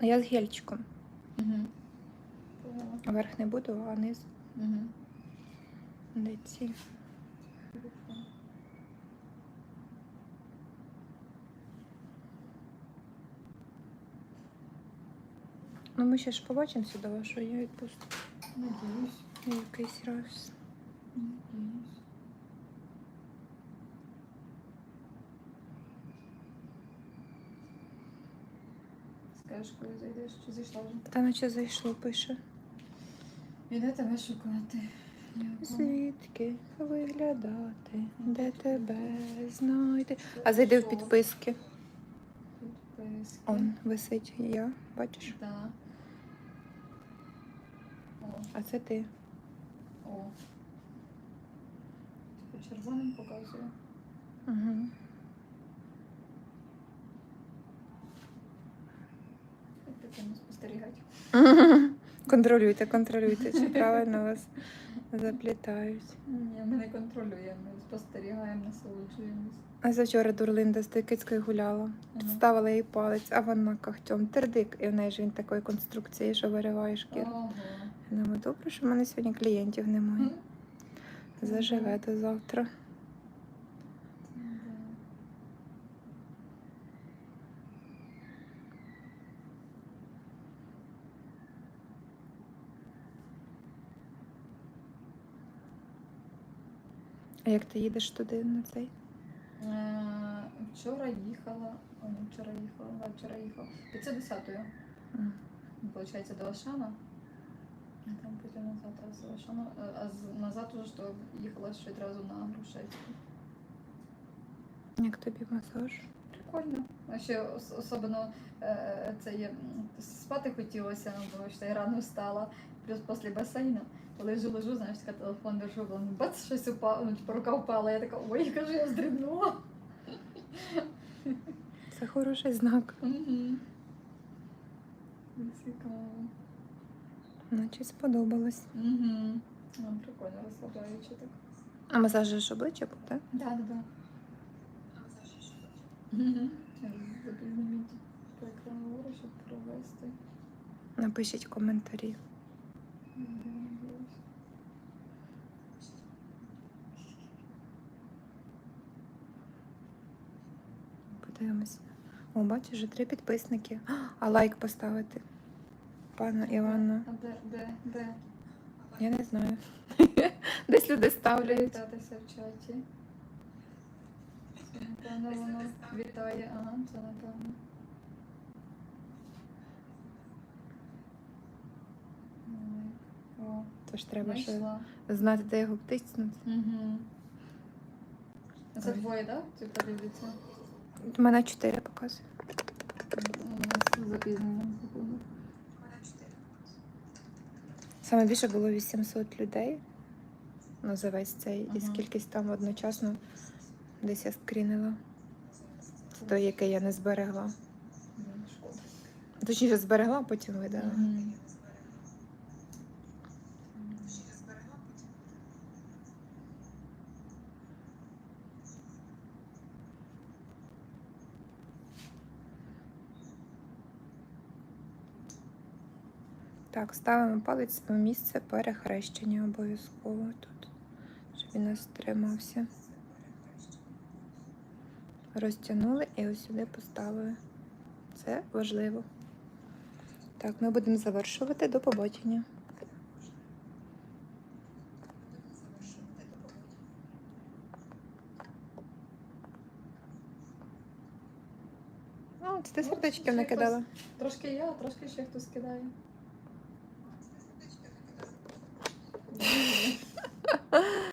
Я з гельчиком. Угу. Верх не буду, а низ. Угу. Де ці. Ну, ми ще ж побачимося до вашого я відпустку. Надіюсь. Якийсь раз. Надіюсь. Скажеш, коли зайдеш, чи зайшла вже? Та наче зайшло, пише. Іде тебе шукати. Звідки виглядати, де тебе знайти. А зайди в підписки. Підписки. Он висить я, бачиш? Да. А це ти. о. Червоним показує. Угу. Як спостерігати. Контролюйте, контролюйте, чи правильно вас заплітають. Ні, ми не контролюємо, ми спостерігаємо, насолоджуємось. А завчора Дурлинда з тою кицькою гуляла. Ага. Підставила їй палець, а вона когтем тердик, і в неї ж він такої конструкції, що вириває шкіру. Я думаю, добре, що в мене сьогодні клієнтів немає. Заживе до завтра. Да. А як ти їдеш туди на цей? Е, Вчора їхала, о, не вчора їхала, да, вчора їхала. 510-ю, М. виходить, до Ашана. А там потім назад раз з Ашана. Е, А з- назад уже що їхала ще одразу на Грушевську. Як тобі масаж? Прикольно. Ще особливо е, це є спати хотілося, бо ще й рано встала. Плюс після басейну. Лежу, лежу, знаєш, така телефон держу, блин, бац, щось упало, ну, типу, рука впала. Я така, ой, кажу, я здригнула. Це хороший знак. Угу. Цікаво. Наче сподобалось. Угу. Ну, прикольно, розслабляюче так. А масаж обличчя був, так? Да, да, да. Угу. Запізніміть Напишіть коментарі. Подивимось. О, бачиш, вже три підписники. А лайк поставити. Пана Івана. А де, де, де? Я не знаю. Десь люди ставлять. В чаті. Напевно, воно вітає. Ага, це напевно. О, Тож треба ще знайшла. знати, де його втиснути. Угу. Це двоє, так? Чи подивіться? У мене чотири показує. У нас запізнення. походу. Саме більше було 800 людей. Ну, за весь цей. І Ага. скількись там одночасно десь я скрінила. Це той, який я не зберегла. Точніше, зберегла, потім видала. Мгм. Так, ставимо палець у місце перехрещення обов'язково тут, щоб він не стримався розтягнули і ось сюди поставили. Це важливо. Так, ми будемо завершувати. До побачення. О, це ти сердечків накидала. Трошки я, а трошки ще хтось кидає.